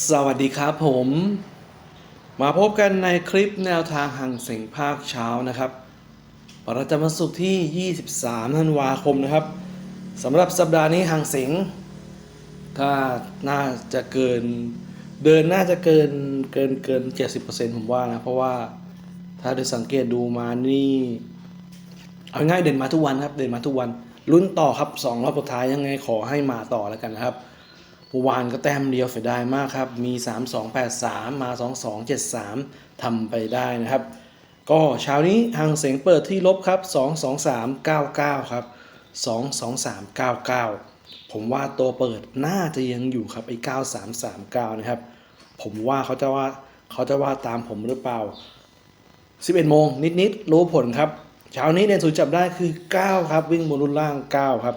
สวัสดีครับผม มาพบกันในคลิปแนวทางหังเสียงภาคเช้านะครับประจำวันศุกร์ที่ 23ธันวาคมนะครับสำหรับสัปดาห์นี้หังเสียงถ้าน่าจะเกินเดินน่าจะเกินเกินเกิน 70%ผมว่านะ เพราะว่าถ้าโดยสังเกตดูมานี่ เอาง่ายเด่นมาทุกวันครับ เด่นมาทุกวันลุ้นต่อครับสองรอบสุดท้ายยังไงขอให้มาต่อแล้วกันนะครับ เมื่อวานก็แต้มเดียวเสียดายมากครับ มี 3 2 8 3 มา 2 2 7 3ทำไปได้นะครับ ก็เช้านี้ทางเสียงเปิดที่ลบครับ 2 2 3 9 9 ครับ 2 2 3 9 9 ผมว่าตัวเปิดน่าจะยังอยู่ครับไอ้9 3 3 9 นะครับ ผมว่าเขาจะว่าเขาจะว่าตามผมหรือเปล่า 11 โมงนิดๆรู้ผลครับ เช้านี้เด่นสุดจับได้คือ 9 ครับ วิ่งบนรุ่นล่าง 9 ครับ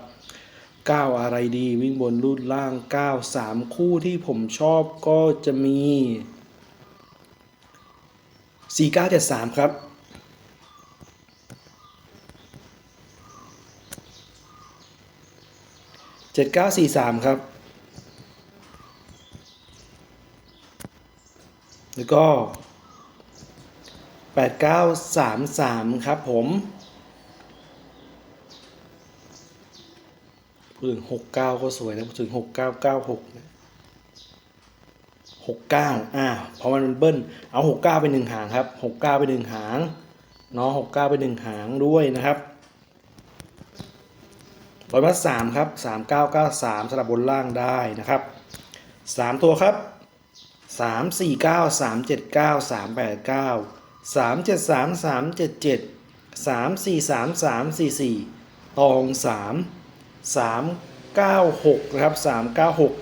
เก้9อะไรดี วิ่งบนรูดล่างเก้าสามคู่ที่ผมชอบก็จะมี 4973 ครับ เจ็ดเก้าสี่สามครับ แล้วก็แปดเก้าสามสามครับผม พูดถึง69ก็สวยนะพูดถึง6996นะ69อ่าเพราะมันเป็นเบิ้ลเอา69ไปหนึ่งหางครับ69ไปหนึ่งหางเนาะ69ไปหนึ่งหางด้วยนะครับร้อยมัดสามครับ3993สามสลับบนล่างได้นะครับ3ตัวครับสามสี่เก้าสามเจ็ดเก้าสามแปดเก้าสามเจ็ดสามสามเจ็ดเจ็ดสามสี่สามสามสี่สี่ตองสาม สามเก้าหกนะครับสามเก้าหก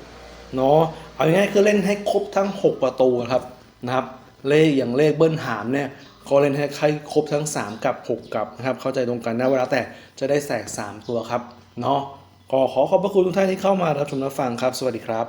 เนาะเอาง่ายๆคือเล่นให้ครบทั้งหกประตูครับนะครับ เลขอย่างเลขเบิ้ลหามเนี่ยก็เล่นให้ใครครบทั้ง 3 กับ 6 กับนะครับ เข้าใจตรงกันนะเวลาแต่จะได้แสก 3 ตัวครับเนาะก็ขอขอบพระคุณทุกท่านที่เข้ามารับชมรับฟังครับ สวัสดีครับ